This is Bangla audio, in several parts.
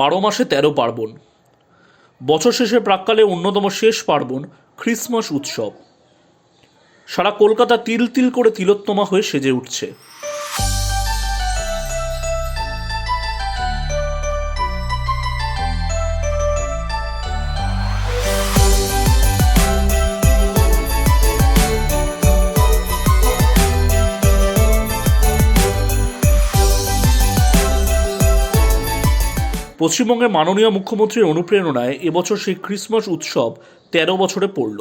বারো মাসে তেরো পার্বণ। বছর শেষে প্রাককালে অন্যতম শেষ পার্বণ খ্রিসমাস উৎসব। সারা কলকাতা তিল তিল করে তিলোত্তমা হয়ে সেজে উঠছে। পশ্চিমবঙ্গের মাননীয় মুখ্যমন্ত্রীর অনুপ্রেরণায় এবছর সেই ক্রিসমাস উৎসব তেরো বছরে পড়ল।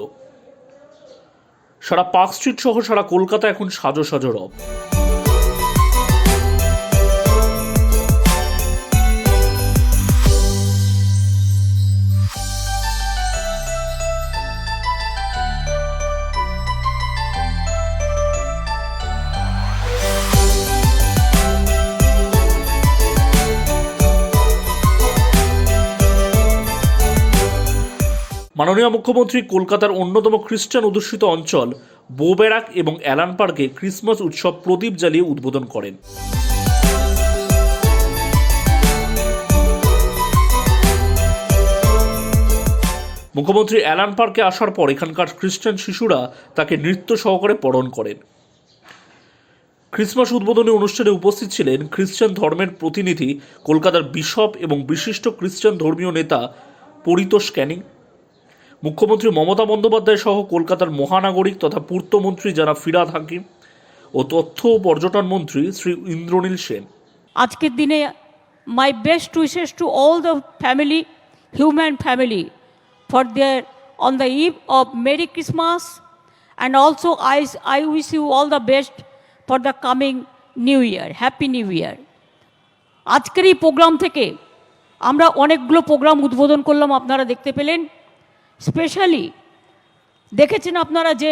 সারা পার্ক স্ট্রিট সহ সারা কলকাতা এখন সাজো সাজো রব। মাননীয় মুখ্যমন্ত্রী কলকাতার অন্যতম খ্রিস্টান অধ্যুষিত অঞ্চল বোবেরাক এবং অ্যালান পার্কে ক্রিসমাস উৎসব প্রদীপ জ্বালিয়ে উদ্বোধন করেন। মুখ্যমন্ত্রী অ্যালান পার্কে আসার পর এখানকার খ্রিস্টান শিশুরা তাকে নৃত্য সহকারে বরণ করেন। ক্রিসমাস উদ্বোধনী অনুষ্ঠানে উপস্থিত ছিলেন খ্রিস্টান ধর্মের প্রতিনিধি কলকাতার বিশপ এবং বিশিষ্ট খ্রিস্টান ধর্মীয় নেতা পরিতোষ ক্যানিং। মুখ্যমন্ত্রী মমতা বন্দ্যোপাধ্যায় সহ কলকাতার মহানাগরিক তথা পূর্তমন্ত্রী যারা ফিরাদ হাকিম ও তথ্য ও পর্যটন মন্ত্রী শ্রী ইন্দ্রনীল সেন। আজকের দিনে my best wishes to all the family, human family, for their on the eve of merry Christmas and also I I wish you all the best for the coming new year, happy new year. আজকের এই প্রোগ্রাম থেকে আমরা অনেকগুলো প্রোগ্রাম উদ্বোধন করলাম, আপনারা দেখতে পেলেন। স্পেশালি দেখেছেন আপনারা যে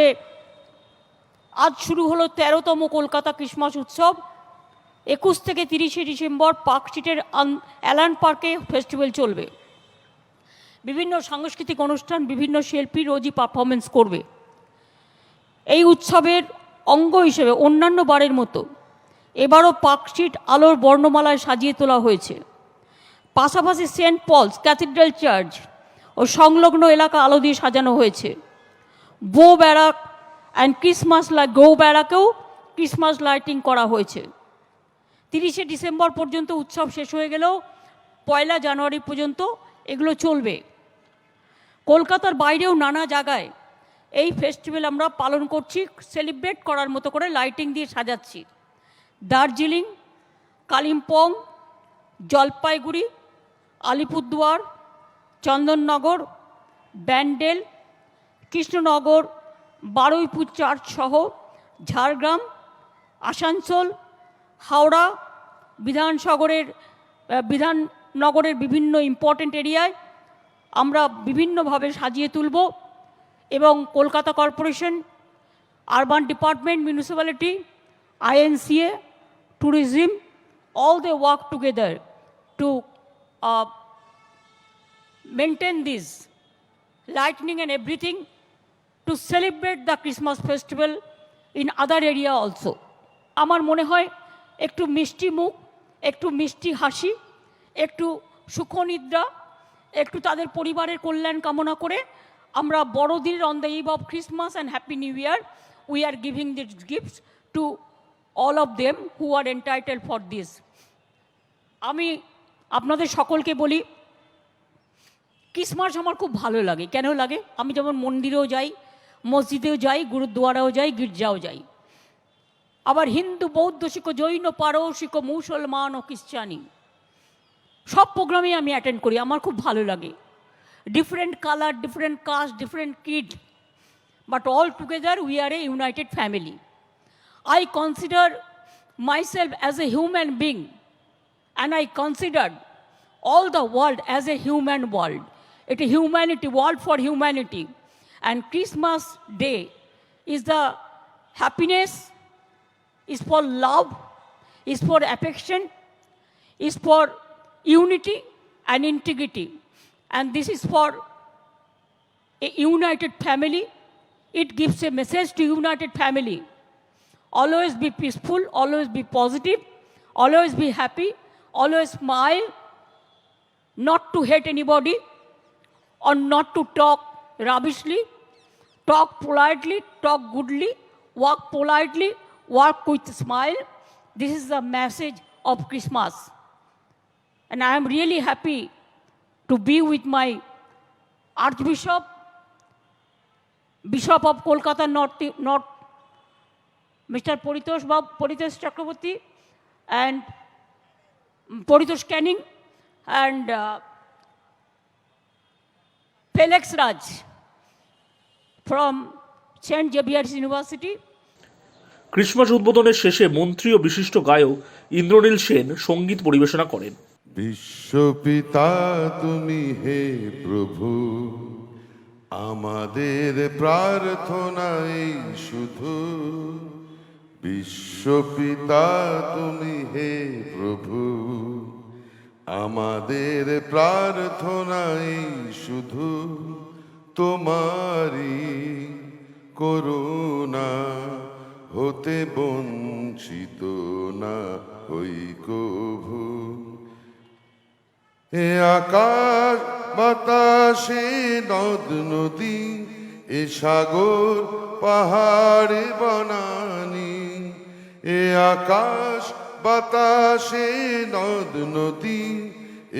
আজ শুরু হলো তেরোতম কলকাতা ক্রিসমাস উৎসব। একুশ থেকে তিরিশে ডিসেম্বর পার্ক স্ট্রিটের অ্যালান পার্কে ফেস্টিভ্যাল চলবে। বিভিন্ন সাংস্কৃতিক অনুষ্ঠান, বিভিন্ন শিল্পী রোজই পারফরমেন্স করবে। এই উৎসবের অঙ্গ হিসেবে অন্যান্য বারের মতো এবারও পার্ক স্ট্রিট আলোর বর্ণমালায় সাজিয়ে তোলা হয়েছে। পাশাপাশি সেন্ট পলস ক্যাথিড্রাল চার্চ ও সংলগ্ন এলাকা আলো দিয়ে সাজানো হয়েছে। Bow Barrack and Christmas light go ব্যারাকেও Christmas lighting করা হয়েছে। তিরিশে ডিসেম্বর পর্যন্ত উৎসব শেষ হয়ে গেলেও পয়লা জানুয়ারি পর্যন্ত এগুলো চলবে। কলকাতার বাইরেও নানা জায়গায় এই ফেস্টিভ্যাল আমরা পালন করছি সেলিব্রেট করার মতো করে লাইটিং দিয়ে সাজাচ্ছি। দার্জিলিং, কালিম্পং, জলপাইগুড়ি, আলিপুরদুয়ার চন্দননগর, ব্যান্ডেল, কৃষ্ণনগর, বারুইপুর চার্চ সহ ঝাড়গ্রাম, আসানসোল, হাওড়া বিধানসগরের বিধাননগরের বিভিন্ন ইম্পর্টেন্ট এরিয়ায় আমরা বিভিন্নভাবে সাজিয়ে তুলব এবং Kolkata corporation, urban department, municipality, INCA, tourism all they work together to maintain this lightning and everything to celebrate the Christmas festival in other area also. আমার মনে হয় একটু মিষ্টি মুখ, একটু মিষ্টি হাসি, একটু সুখনিদ্রা, একটু তাদের পরিবারের কল্যাণ কামনা করে আমরা বড়দিনের on the eve of Christmas and happy new year we are giving this gifts to all of them who are entitle for this আমি আপনাদের সকলকে বলি ক্রিসমাস আমার খুব ভালো লাগে। কেন লাগে? আমি যেমন মন্দিরেও যাই, মসজিদেও যাই, গুরুদ্বারাও যাই, গির্জাও যাই। আবার হিন্দু, বৌদ্ধ, শিখ, জৈন, পারসিক, মুসলমান ও খ্রিস্টানি, সব প্রোগ্রামেই আমি অ্যাটেন্ড করি, আমার খুব ভালো লাগে। Different colour different caste different kid but all together we are a united family I consider myself as a human being and I considered all the world as a human world. It a humanity, world for humanity. And Christmas Day is the happiness, is for love, is for affection, is for unity and integrity. And this is for a united family. It gives a message to united family. Always be peaceful, always be positive, always be happy, always smile, not to hate anybody or not to talk rubbishly, talk politely, talk goodly, walk politely, walk with smile. This is the message of Christmas. And I am really happy to be with my Archbishop, Bishop of Kolkata North, North Mr. Paritosh Bab, Paritosh Chakraborty, and Paritosh Canning, and uh, Felix Raj from St. Xavier's University. Christmas উদ্বোধনের শেষে মন্ত্রী ও বিশিষ্ট গায়ক ইন্দ্রনীল সেন সংগীত পরিবেশনা করেন বিশ্বপিতা তুমি হে প্রভু আমাদের প্রার্থনাই শুধু বিশ্বপিতা তুমি হে প্রভু আমাদের প্রার্থনাই শুধু তোমারি করুণা, হতে বঞ্চিত না হই কভু। এ আকাশ বাতাসে নদ, নদী, এ সাগর, পাহাড়ে বনানি, এ আকাশ বাতাসে নদ, নদী,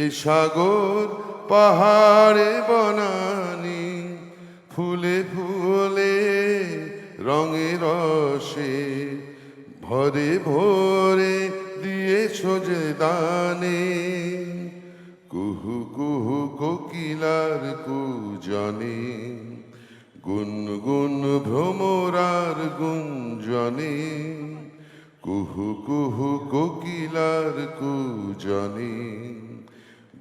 এ সাগর, পাহাড়ে বনানি। ফুলে ফুলে রঙে রসে, ভরে ভরে দিয়ে যে দানে। কুহু কুহু কোকিলার কুজনে গুন গুন ভ্রমরার গুঞ্জনে। কুহু কুহু কোকিলার কুজনে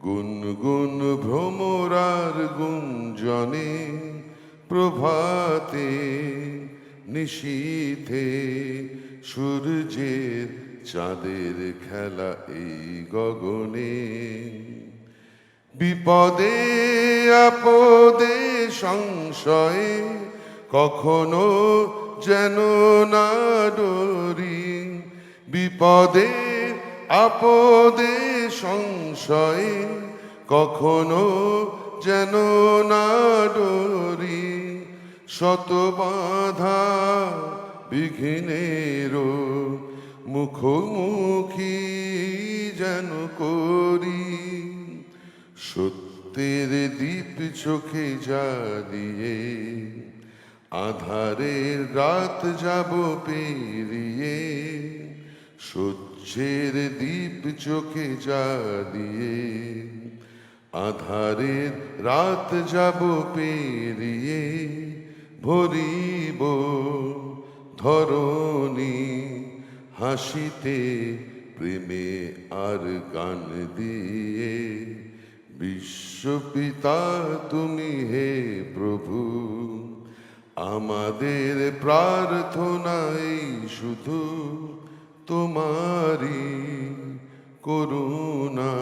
গুন গুন ভ্রমরার গুঞ্জনে, প্রভাতে নিশীথে সূর্যের চাঁদের খেলা এই গগনে। বিপদে আপদে সংশয়ে কখনো যেন না ডরি বিপদে, আপদে, সংশয়ে কখনো যেন না ডরি। শত বাধা বিঘ্নেরও মুখোমুখি যেন করি। সত্যের দীপ চোখে জ্বালিয়ে আধারের রাত যাব পেরিয়ে সহ্যের দীপ চোখে জ্বালিয়ে আধারের রাত যাব পেরিয়ে, ভরিব ধরণী হাসিতে প্রেমে আর গান দিয়ে, বিশ্বপিতা তুমি হে প্রভু, আমাদের প্রার্থনাই শুধু তোমারি করুণা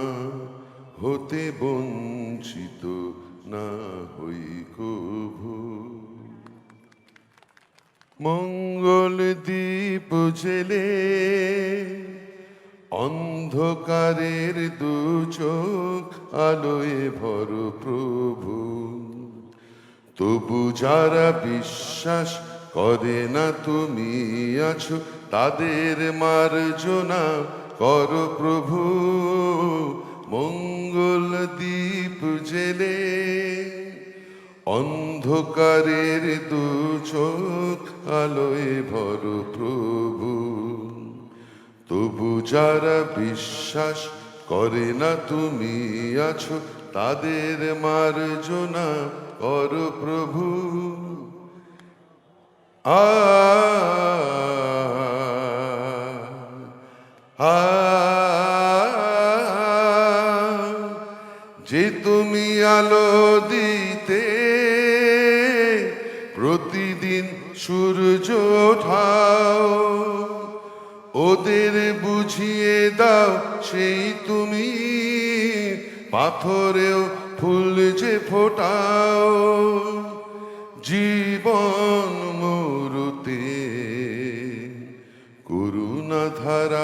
হতে বঞ্চিত না হই কভু। মঙ্গল দীপ জেলে অন্ধকারের দু চোখ আলোয় ভর প্রভু। তবু যারা বিশ্বাস করে না তুমি আছো তাদের মার্জনা কর প্রভু, মঙ্গল দীপ জেলে। অন্ধকারের দু চোখ আলোয় ভর প্রভু, তবু যারা বিশ্বাস করে না তুমি আছো, তাদের মার্জনা কর প্রভু। আ আলো দিতে প্রতিদিন সূর্য ওঠাও। ওদের বুঝিয়ে দাও সেই তুমি, পাথরেও ফুল যে ফোটাও। জীবন মরুতে করুণা ধারায়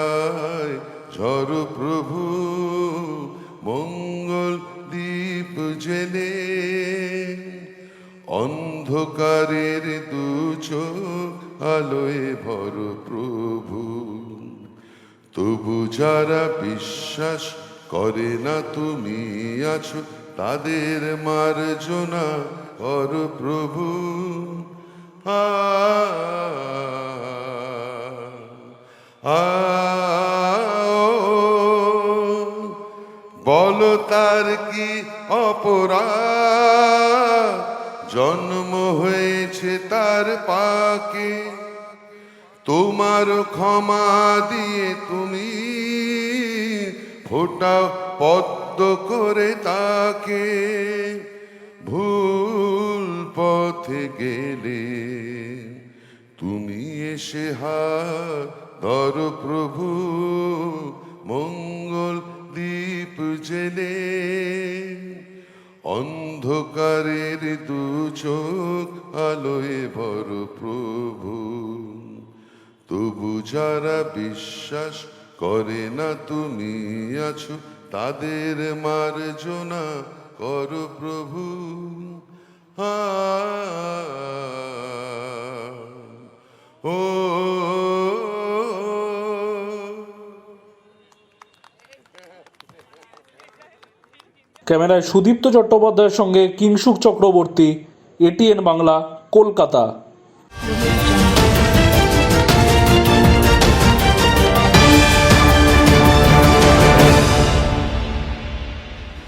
যারা বিশ্বাস করে না তুমি আছো, তাদের মার্জনা কর প্রভু। আ বলো তার কি অপরাধ? জন্ম হয়েছে তার পাকে। তোমার ক্ষমা দিয়ে তুমি ফোটাও পদ্ম করে তাকে, ভুল পথে গেলে। তুমি এসে হাত ধর প্রভু, মঙ্গল দীপ জেলে। অন্ধকারের দু চোখ আলোয় ভর প্রভু। তবু যারা বিশ্বাস করে না তুমি আছো তাদের মার্জনা কর প্রভু ও ক্যামেরায় সুদীপ্ত চট্টোপাধ্যায়ের সঙ্গে কিংসুক চক্রবর্তী এটিএন বাংলা কলকাতা